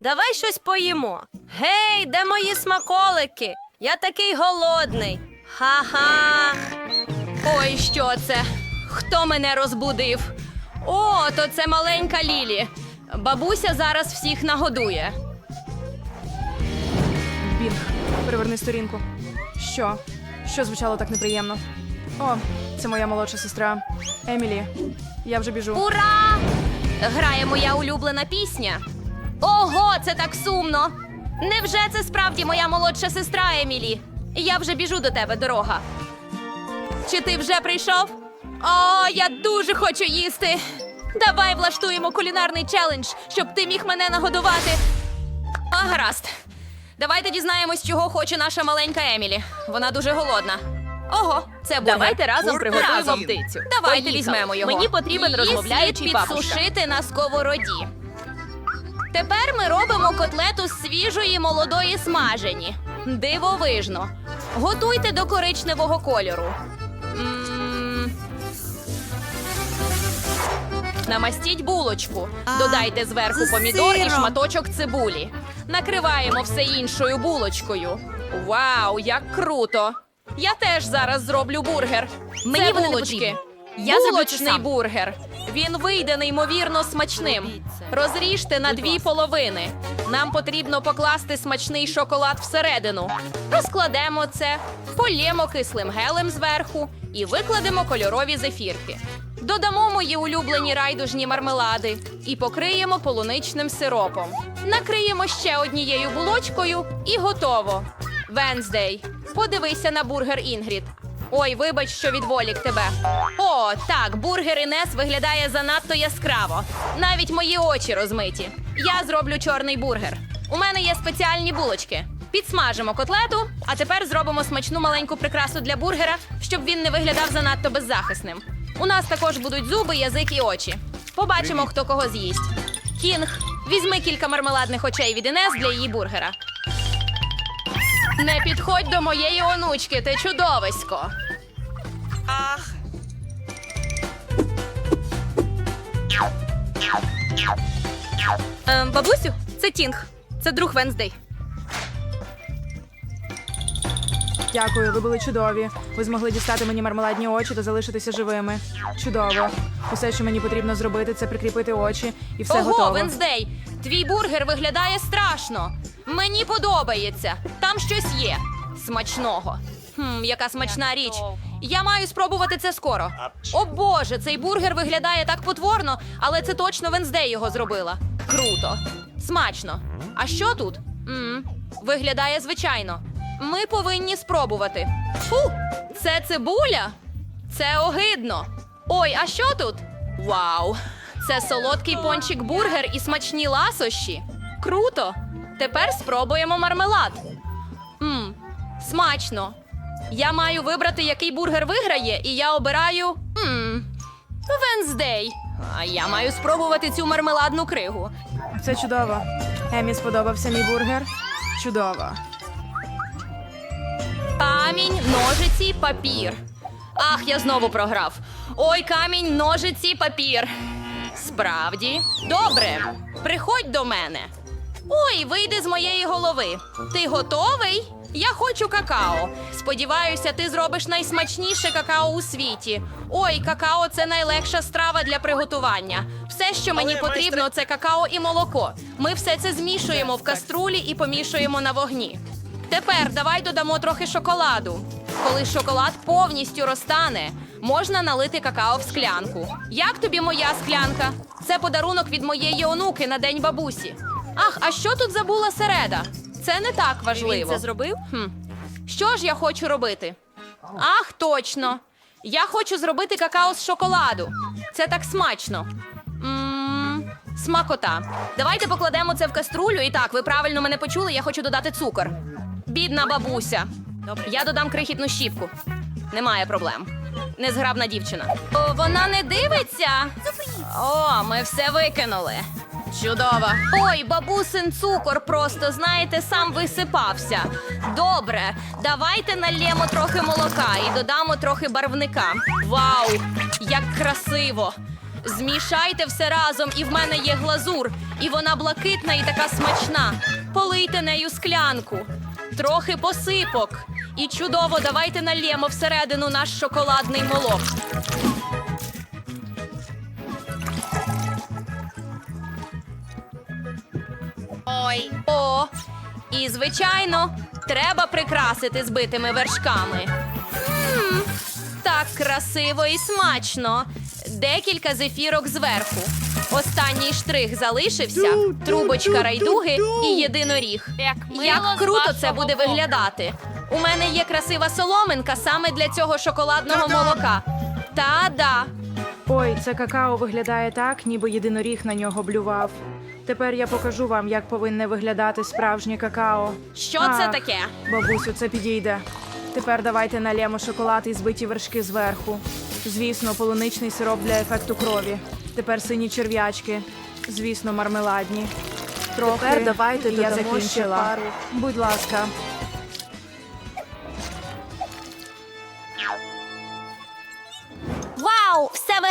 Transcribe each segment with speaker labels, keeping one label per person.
Speaker 1: Давай щось поїмо. Гей, де мої смаколики? Я такий голодний. Ха-ха. Ой, що це? Хто мене розбудив? О, то це маленька Лілі. Бабуся зараз всіх нагодує.
Speaker 2: Бінг, переверни сторінку. Що? Що звучало так неприємно? О, це моя молодша сестра. Емілі. Я вже біжу.
Speaker 1: Ура! Грає моя улюблена пісня. Ого, це так сумно. Невже це справді моя молодша сестра Емілі? Я вже біжу до тебе, дорога. Чи ти вже прийшов? О, я дуже хочу їсти. Давай влаштуємо кулінарний челендж, щоб ти міг мене нагодувати. А, гаразд. Давайте дізнаємось, чого хоче наша маленька Емілі. Вона дуже голодна. Ого, це бургер.
Speaker 3: Давайте разом приготуємо птицю.
Speaker 1: Давайте
Speaker 3: Поїхали.
Speaker 1: візьмемо його.
Speaker 3: Мені потрібен
Speaker 1: Її
Speaker 3: розмовляючий
Speaker 1: слід
Speaker 3: бабушка.
Speaker 1: підсушити на сковороді. Тепер ми робимо котлету з свіжої молодої смажені. Дивовижно. Готуйте до коричневого кольору. Намастіть булочку. Додайте зверху помідор і шматочок цибулі. Накриваємо все іншою булочкою. Вау, як круто! Я теж зараз зроблю бургер.
Speaker 3: Мені
Speaker 1: булочки.
Speaker 3: Я
Speaker 1: Булочний бургер. Він вийде неймовірно смачним. Розріжте на дві половини. Нам потрібно покласти смачний шоколад всередину. Розкладемо це, полємо кислим гелем зверху і викладемо кольорові зефірки. Додамо мої улюблені райдужні мармелади і покриємо полуничним сиропом. Накриємо ще однією булочкою і готово. Венздей, подивися на бургер Інгрід. Ой, вибач, що відволік тебе. О, так, бургер Інес виглядає занадто яскраво. Навіть мої очі розмиті. Я зроблю чорний бургер. У мене є спеціальні булочки. Підсмажимо котлету, а тепер зробимо смачну маленьку прикрасу для бургера, щоб він не виглядав занадто беззахисним. У нас також будуть зуби, язик і очі. Побачимо, хто кого з'їсть. Кінг, візьми кілька мармеладних очей від Інес для її бургера. Не підходь до моєї онучки, ти чудовисько. Ем, бабусю, це Тінг. Це друг Венздей.
Speaker 2: Дякую, ви були чудові. Ви змогли дістати мені мармеладні очі та залишитися живими. Чудово. Усе, що мені потрібно зробити, це прикріпити очі, і все
Speaker 1: Ого,
Speaker 2: готово.
Speaker 1: Венздей, твій бургер виглядає страшно. Мені подобається. Там щось є. Смачного. Хм, яка смачна річ. Я маю спробувати це скоро. О Боже, цей бургер виглядає так потворно, але це точно Венздей його зробила. Круто. Смачно. А що тут? м виглядає звичайно. Ми повинні спробувати. Фу, це цибуля? Це огидно. Ой, а що тут? Вау! Це солодкий пончик бургер і смачні ласощі. Круто! Тепер спробуємо мармелад. Мм, смачно. Я маю вибрати, який бургер виграє, і я обираю. Мм, Венздей. А я маю спробувати цю мармеладну кригу.
Speaker 2: Це чудово. Емі сподобався мій бургер. Чудово.
Speaker 1: Камінь, ножиці, папір. Ах, я знову програв. Ой, камінь, ножиці, папір. Справді, добре. Приходь до мене. Ой, вийди з моєї голови. Ти готовий? Я хочу какао. Сподіваюся, ти зробиш найсмачніше какао у світі. Ой, какао це найлегша страва для приготування. Все, що мені потрібно, це какао і молоко. Ми все це змішуємо в каструлі і помішуємо на вогні. Тепер давай додамо трохи шоколаду. Коли шоколад повністю розтане, можна налити какао в склянку. Як тобі моя склянка? Це подарунок від моєї онуки на день бабусі. Ах, а що тут забула середа? Це не так важливо.
Speaker 3: Він це зробив?
Speaker 1: Хм. Що ж я хочу робити? Ах, точно. Я хочу зробити какао з шоколаду. Це так смачно. Мм, смакота. Давайте покладемо це в каструлю. І так, ви правильно мене почули, я хочу додати цукор. Бідна бабуся. Добре. Я додам крихітну щіпку. Немає проблем. Незграбна дівчина. О, вона не дивиться. О, ми все викинули. Чудово. Ой, бабусин цукор просто, знаєте, сам висипався. Добре, давайте нальємо трохи молока і додамо трохи барвника. Вау, як красиво! Змішайте все разом, і в мене є глазур. І вона блакитна і така смачна. Полийте нею склянку. Трохи посипок. І чудово, давайте нальємо всередину наш шоколадний молок. Ой. О, і звичайно, треба прикрасити збитими вершками. М, так красиво і смачно. Декілька зефірок зверху. Останній штрих залишився, трубочка райдуги і єдиноріг.
Speaker 3: Як
Speaker 1: Як круто це буде
Speaker 3: боку.
Speaker 1: виглядати. У мене є красива соломинка саме для цього шоколадного молока. Та-да.
Speaker 2: Ой, це какао виглядає так, ніби єдиноріг на нього блював. Тепер я покажу вам, як повинне виглядати справжнє какао.
Speaker 1: Що
Speaker 2: Ах,
Speaker 1: це таке?
Speaker 2: Бабусю, це підійде. Тепер давайте налємо шоколад і збиті вершки зверху. Звісно, полуничний сироп для ефекту крові. Тепер сині черв'ячки. Звісно, мармеладні. Трохи.
Speaker 4: Тепер давайте
Speaker 2: я
Speaker 4: додамо ще
Speaker 2: закінчила.
Speaker 4: пару.
Speaker 2: Будь ласка.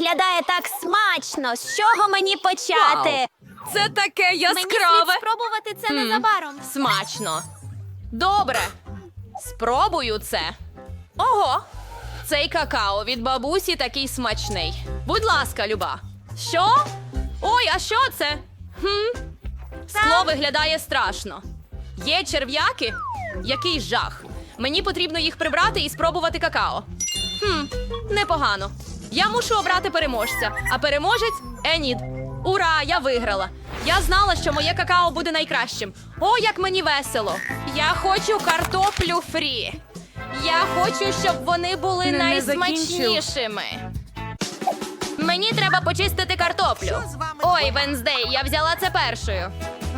Speaker 5: Виглядає так смачно. З чого мені почати?
Speaker 1: Це таке
Speaker 5: Мені
Speaker 1: яскраве.
Speaker 5: слід спробувати це незабаром.
Speaker 1: Смачно. Добре. Спробую це. Ого. Цей какао від бабусі такий смачний. Будь ласка, Люба. Що? Ой, а що це? Хм? Скло виглядає страшно. Є черв'яки? Який жах. Мені потрібно їх прибрати і спробувати какао. Хм, непогано. Я мушу обрати переможця, а переможець Енід. Ура! Я виграла. Я знала, що моє какао буде найкращим. О, як мені весело! Я хочу картоплю фрі. Я хочу, щоб вони були
Speaker 2: Не- не
Speaker 1: найсмачнішими. Мені треба почистити картоплю. Ой, Венздей, я взяла це першою.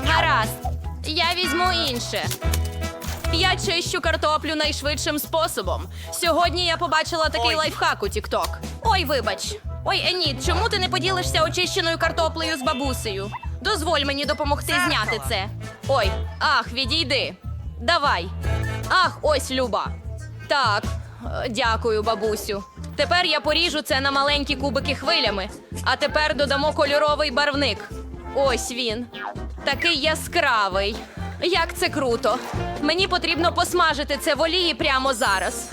Speaker 1: Гаразд, я візьму інше. Я чищу картоплю найшвидшим способом. Сьогодні я побачила такий лайфхак у TikTok. Ой, вибач. Ой, Еніт, чому ти не поділишся очищеною картоплею з бабусею? Дозволь мені допомогти зняти це. Ой, ах, відійди. Давай. Ах, ось Люба. Так, е, дякую, бабусю. Тепер я поріжу це на маленькі кубики хвилями, а тепер додамо кольоровий барвник. Ось він. Такий яскравий. Як це круто. Мені потрібно посмажити це в олії прямо зараз.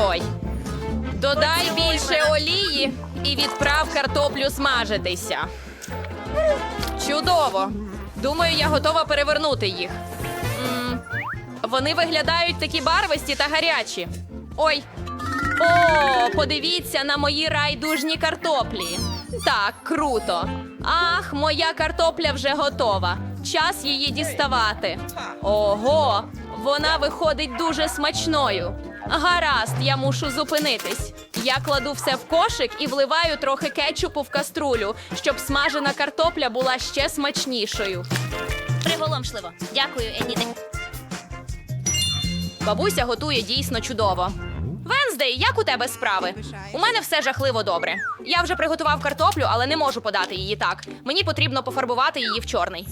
Speaker 1: Ой. Додай більше олії і відправ картоплю смажитися. Чудово. Думаю, я готова перевернути їх. М, Вони виглядають такі барвисті та гарячі. Ой. О, подивіться на мої райдужні картоплі. Так, круто. Ах, моя картопля вже готова. Час її діставати. Ого, вона виходить дуже смачною. Гаразд, я мушу зупинитись. Я кладу все в кошик і вливаю трохи кетчупу в каструлю, щоб смажена картопля була ще смачнішою.
Speaker 5: Приголомшливо. Дякую, Еніде.
Speaker 1: Бабуся готує дійсно чудово. Венздей, як у тебе справи? У мене все жахливо добре. Я вже приготував картоплю, але не можу подати її так. Мені потрібно пофарбувати її в чорний.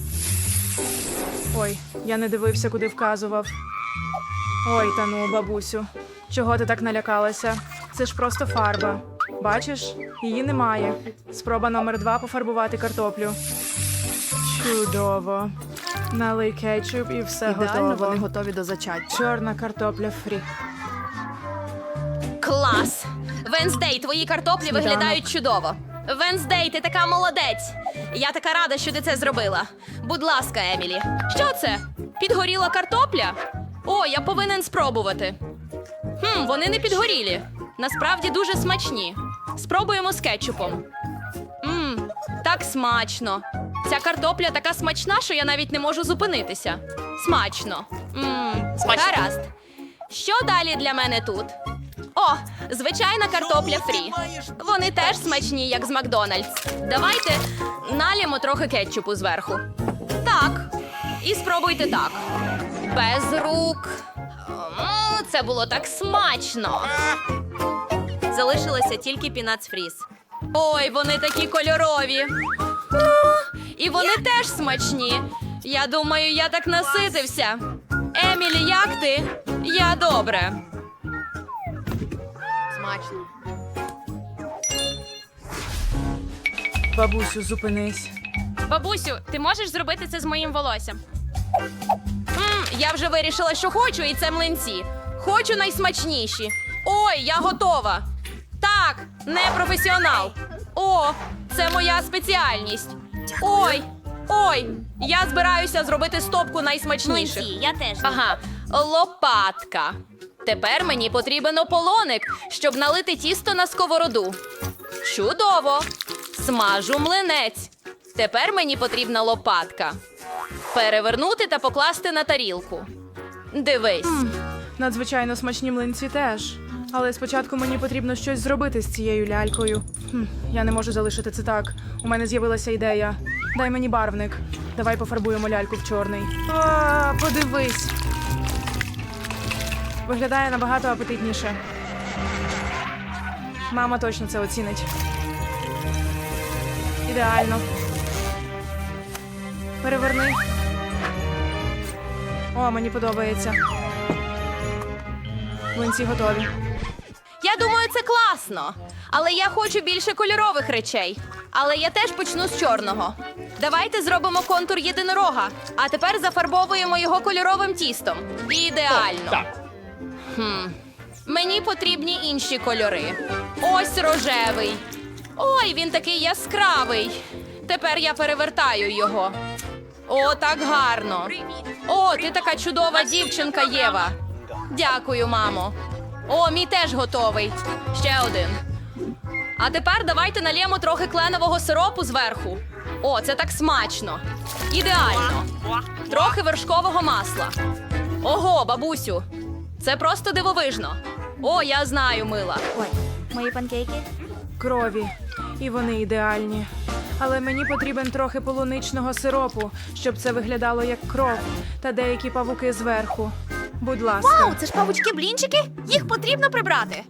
Speaker 2: Ой, я не дивився, куди вказував. Ой, та ну, бабусю. Чого ти так налякалася? Це ж просто фарба. Бачиш, її немає. Спроба номер два пофарбувати картоплю. Чудово. Налий кетчуп і все
Speaker 4: Ідеально
Speaker 2: готово.
Speaker 4: вони готові до зачаття.
Speaker 2: Чорна картопля фрі.
Speaker 1: Клас! Венздей, твої картоплі
Speaker 2: Сніданок.
Speaker 1: виглядають чудово. Венздей, ти така молодець. Я така рада, що ти це зробила. Будь ласка, Емілі. Що це? Підгоріла картопля? О, я повинен спробувати. Хм, вони не підгорілі. Насправді дуже смачні. Спробуємо з кетчупом. Мм, так смачно. Ця картопля така смачна, що я навіть не можу зупинитися. Смачно. Мм, гаразд. Що далі для мене тут? О, звичайна картопля фрі. Вони теж смачні, як з Макдональдс. Давайте налємо трохи кетчупу зверху. Так. І спробуйте так. Без рук. М, Це було так смачно. Залишилося тільки пінац фріз. Ой, вони такі кольорові. І вони теж смачні. Я думаю, я так наситився. Емілі, як ти? Я добре.
Speaker 4: Смачно.
Speaker 2: Бабусю, зупинись.
Speaker 1: Бабусю, ти можеш зробити це з моїм волоссям? Я вже вирішила, що хочу, і це млинці. Хочу найсмачніші. Ой, я готова. Так, не професіонал. О, це моя спеціальність. Ой, ой, я збираюся зробити стопку найсмачніших.
Speaker 5: Млинці, я теж.
Speaker 1: Ага, лопатка. Тепер мені потрібен ополоник, щоб налити тісто на сковороду. Чудово! Смажу млинець. Тепер мені потрібна лопатка. Перевернути та покласти на тарілку. Дивись.
Speaker 2: Надзвичайно смачні млинці теж. Але спочатку мені потрібно щось зробити з цією лялькою. Хм, я не можу залишити це так. У мене з'явилася ідея. Дай мені барвник. Давай пофарбуємо ляльку в чорний. А, подивись. Виглядає набагато апетитніше. Мама точно це оцінить. Ідеально. Переверни. О, мені подобається. Млинці готові.
Speaker 1: Я думаю, це класно. Але я хочу більше кольорових речей. Але я теж почну з чорного. Давайте зробимо контур єдинорога, а тепер зафарбовуємо його кольоровим тістом. Ідеально. Хм. Мені потрібні інші кольори. Ось рожевий. Ой, він такий яскравий. Тепер я перевертаю його. О, так гарно. О, ти така чудова дівчинка, Єва. Дякую, мамо. О, мій теж готовий. Ще один. А тепер давайте налємо трохи кленового сиропу зверху. О, це так смачно. Ідеально. Трохи вершкового масла. Ого, бабусю. Це просто дивовижно. О, я знаю, мила.
Speaker 5: Ой, мої панкейки.
Speaker 2: Крові. І вони ідеальні. Але мені потрібен трохи полуничного сиропу, щоб це виглядало як кров, та деякі павуки зверху. Будь ласка.
Speaker 3: Вау, це ж павучки-блінчики? Їх потрібно прибрати.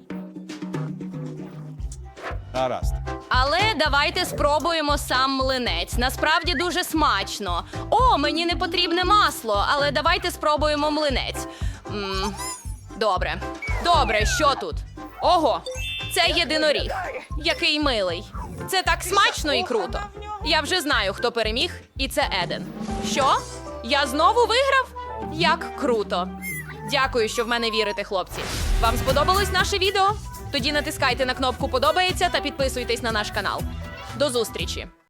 Speaker 4: Гаразд.
Speaker 1: Але давайте спробуємо сам млинець. Насправді дуже смачно. О, мені не потрібне масло, але давайте спробуємо млинець. м добре. Добре, що тут? Ого, це єдиноріг. Який милий. Це так смачно і круто. Я вже знаю, хто переміг, і це Еден. Що? Я знову виграв? Як круто. Дякую, що в мене вірите, хлопці. Вам сподобалось наше відео? Тоді натискайте на кнопку Подобається та підписуйтесь на наш канал. До зустрічі!